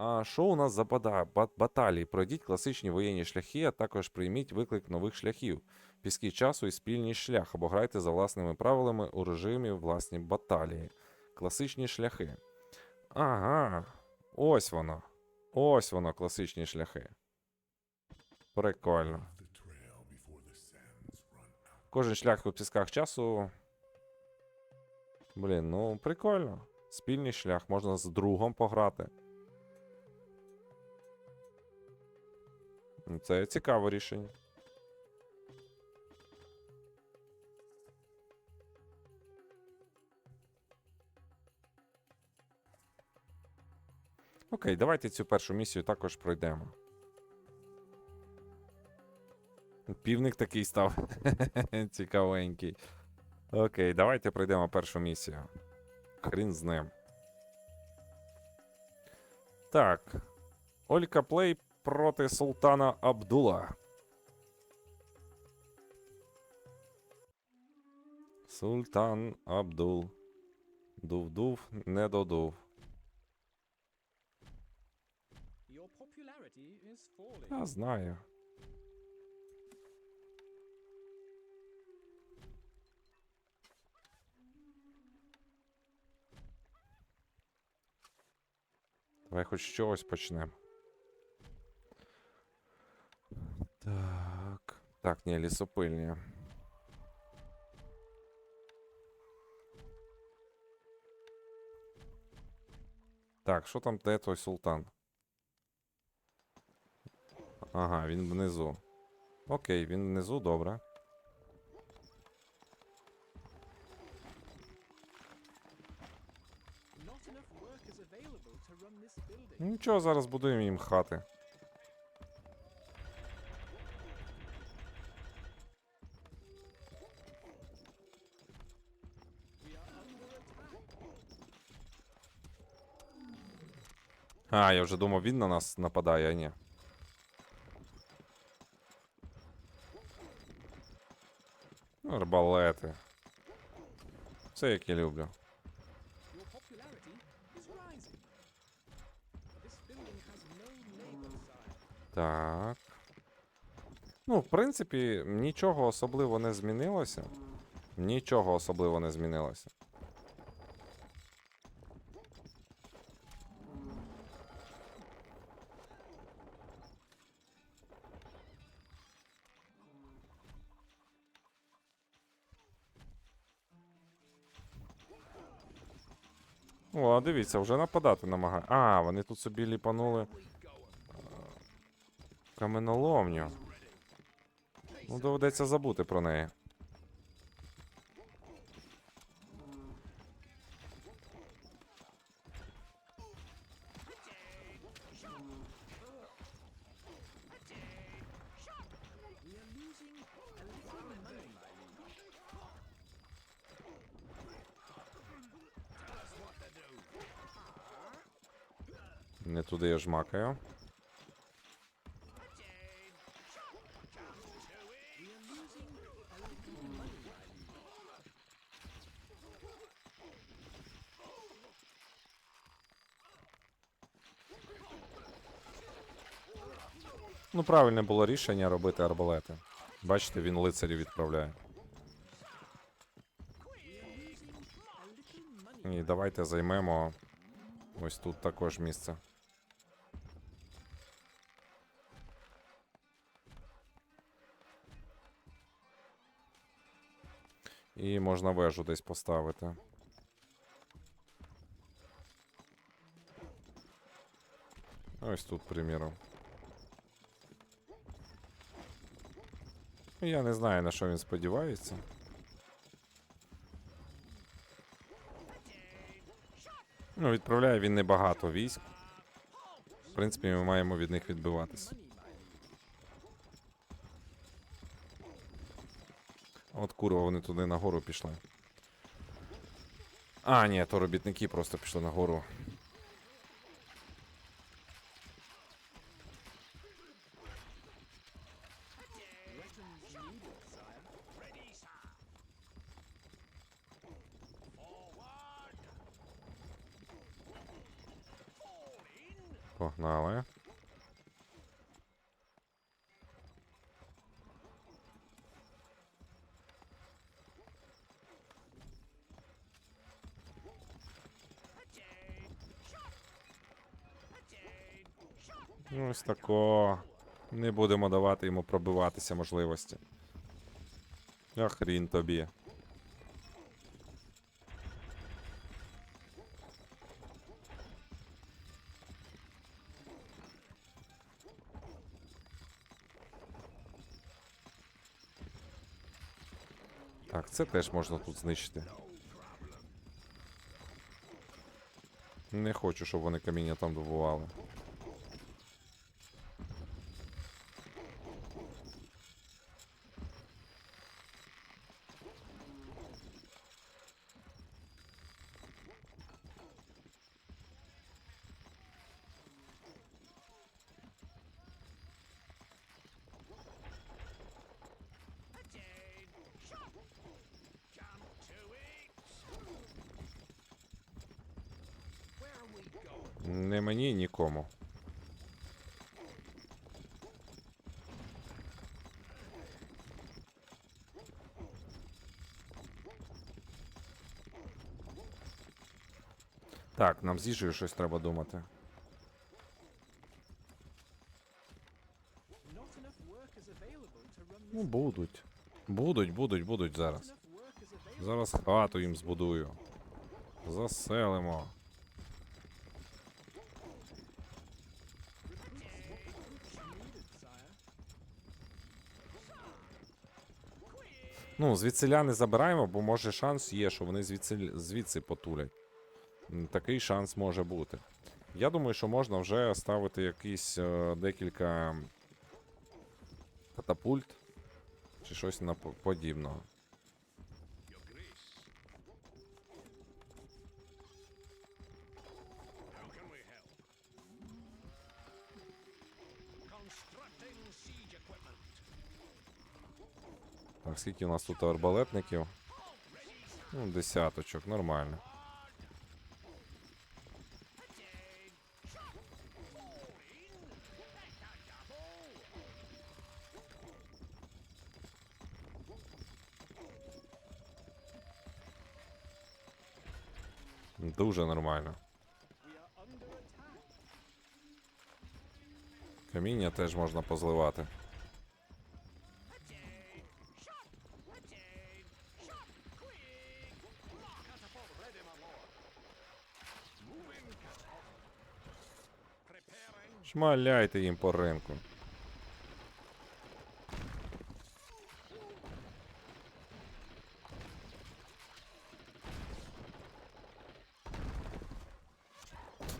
А що у нас за баталії? Пройдіть класичні воєнні шляхи, а також прийміть виклик нових шляхів. Піски часу і спільний шлях, або грайте за власними правилами у режимі власні баталії. Класичні шляхи. Ага. Ось воно. Ось воно, класичні шляхи. Прикольно. Кожен шлях у пісках часу. Блін, ну прикольно. Спільний шлях, можна з другом пограти. Це цікаве рішення. Окей, давайте цю першу місію також пройдемо. Півник такий став. Цікавенький. Окей, давайте пройдемо першу місію. Хрін з ним. Так. Олька Плей проти Султана Абдула. Султан Абдул. Дув-дув, не додув. Я знаю. Давай хоч чогось почнемо. Так. Ні, лісопильня. Так, що там де той султан? Ага, він внизу. Окей, він внизу, добре. Нічого, зараз будуємо їм хати. А, я вже думав, він на нас нападає, а ні. Ну, Арбалети. Все як я люблю. Так. Ну, в принципі, нічого особливо не змінилося. Нічого особливо не змінилося. О, дивіться, вже нападати намагає. А, вони тут собі ліпанули. Каменоломню. Ну, доведеться забути про неї. Не туди я жмакаю. Ну, правильне було рішення робити арбалети. Бачите, він лицарів відправляє. І давайте займемо ось тут також місце. І можна вежу десь поставити. Ось тут, приміром. Я не знаю, на що він сподівається. Ну, відправляє він небагато військ. В принципі, ми маємо від них відбиватися. От курва, вони туди нагору пішли. А, ні, то робітники просто пішли нагору. Weapons Ось тако. Не будемо давати йому пробиватися можливості. А хрін тобі. Так, це теж можна тут знищити. Не хочу, щоб вони каміння там добували. Не мені, нікому. Так, нам з їжею щось треба думати. Ну, будуть. Будуть, будуть, будуть зараз. Зараз хату їм збудую. Заселимо. Ну, звідсиля не забираємо, бо може шанс є, що вони звідси, звідси потулять. Такий шанс може бути. Я думаю, що можна вже ставити якісь е, декілька катапульт чи щось на подібного. Так, скільки у нас тут арбалетників? Ну, десяточок, нормально. Дуже нормально. Каміння теж можна позливати. Шмаляйте їм по ринку.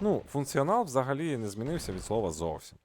Ну, функціонал взагалі не змінився від слова зовсім.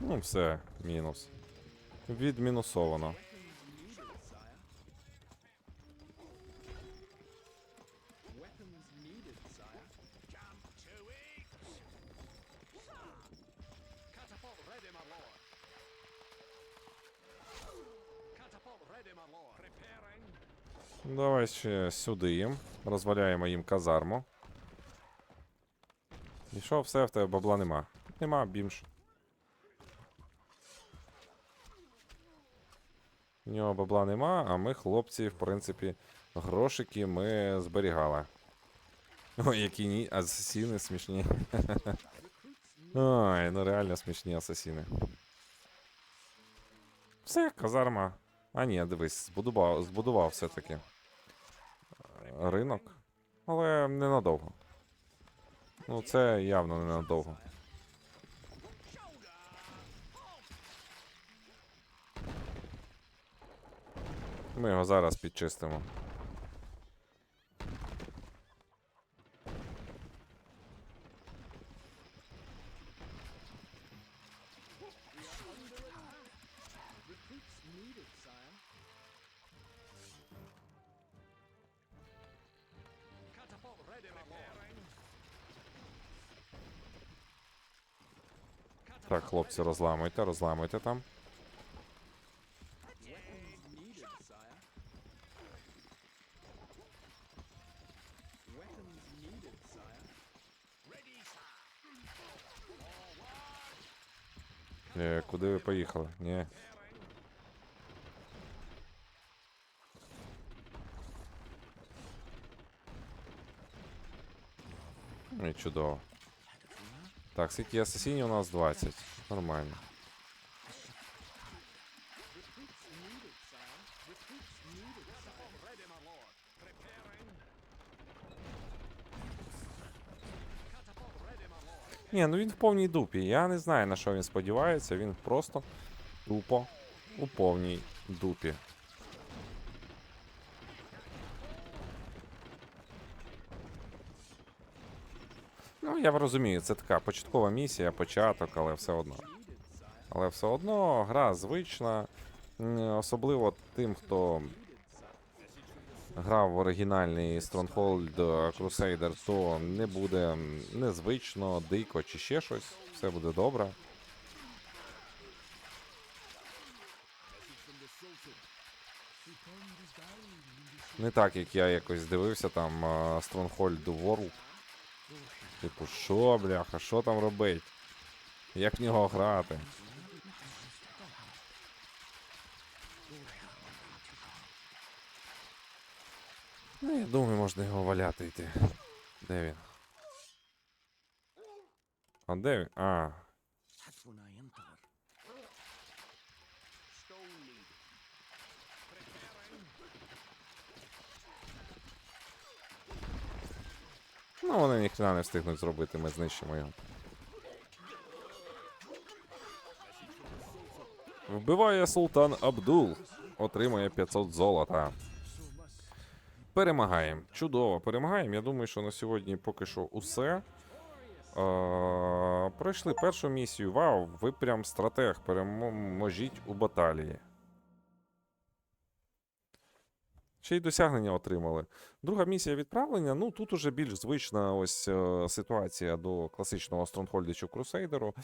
Ну, все, мінус. Відмінусовано. Давай ще сюди їм. Розваляємо їм казарму. І що, все, в тебе бабла нема. Нема, бімш. У нього бабла нема, а ми, хлопці, в принципі, грошики ми зберігали. Ой, які ні, асасіни смішні. Ой, ну реально смішні асасіни. Все, казарма. А ні, дивись, збудував, збудував все-таки ринок. Але ненадовго. Ну, це явно ненадовго. Ми його зараз підчистимо. Так, хлопці, розламуйте, розламуйте там. Weapons needed, sire. Weapons needed, sire. Ready, sir. Е, куди ви поїхали? Ні. Ну і чудово. Так, скільки асасінів у нас 20. Нормально. Needed, sire. Recruits needed, sire. Ready, my lord. Preparing. Catapult ready, my lord. Ні, ну він в повній дупі. Я не знаю, на що він сподівається. Він просто тупо у повній дупі. Я розумію, це така початкова місія, початок, але все одно. Але все одно гра звична, особливо тим, хто грав в оригінальний Stronghold Crusader, то не буде незвично, дико чи ще щось. Все буде добре. Не так, як я якось дивився там е, Stronghold World. Типу, що, бляха, що там робить? Як в нього грати? Ну, я думаю, можна його валяти йти. Де він? А де він? А, ну вони ніхрена не встигнуть зробити, ми знищимо його. Вбиває султан Абдул. Отримує 500 золота. Перемагаємо. Чудово, перемагаємо. Я думаю, що на сьогодні поки що усе. Е, пройшли першу місію. Вау, ви прям стратег. Переможіть у баталії. Ще й досягнення отримали. Друга місія відправлення. Ну тут уже більш звична ось е, ситуація до класичного Стронгхольда чи Крусейдеру.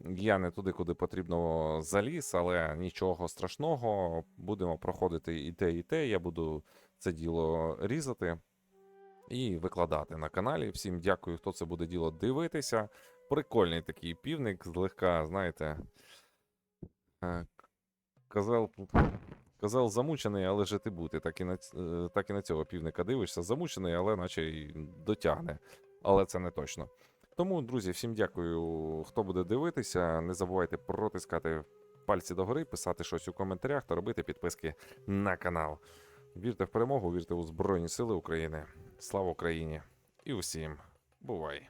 Я не туди, куди потрібно заліз, але нічого страшного. Будемо проходити і те, і те. Я буду це діло різати і викладати на каналі. Всім дякую, хто це буде діло дивитися. Прикольний такий півник, злегка, знаєте. е, Козел замучений, але жити бути. Так і, на, е, так і на цього півника дивишся. Замучений, але наче й дотягне. Але це не точно. Тому, друзі, всім дякую, хто буде дивитися. Не забувайте протискати пальці догори, писати щось у коментарях та робити підписки на канал. Вірте в перемогу, вірте у Збройні Сили України. Слава Україні! І усім бувай!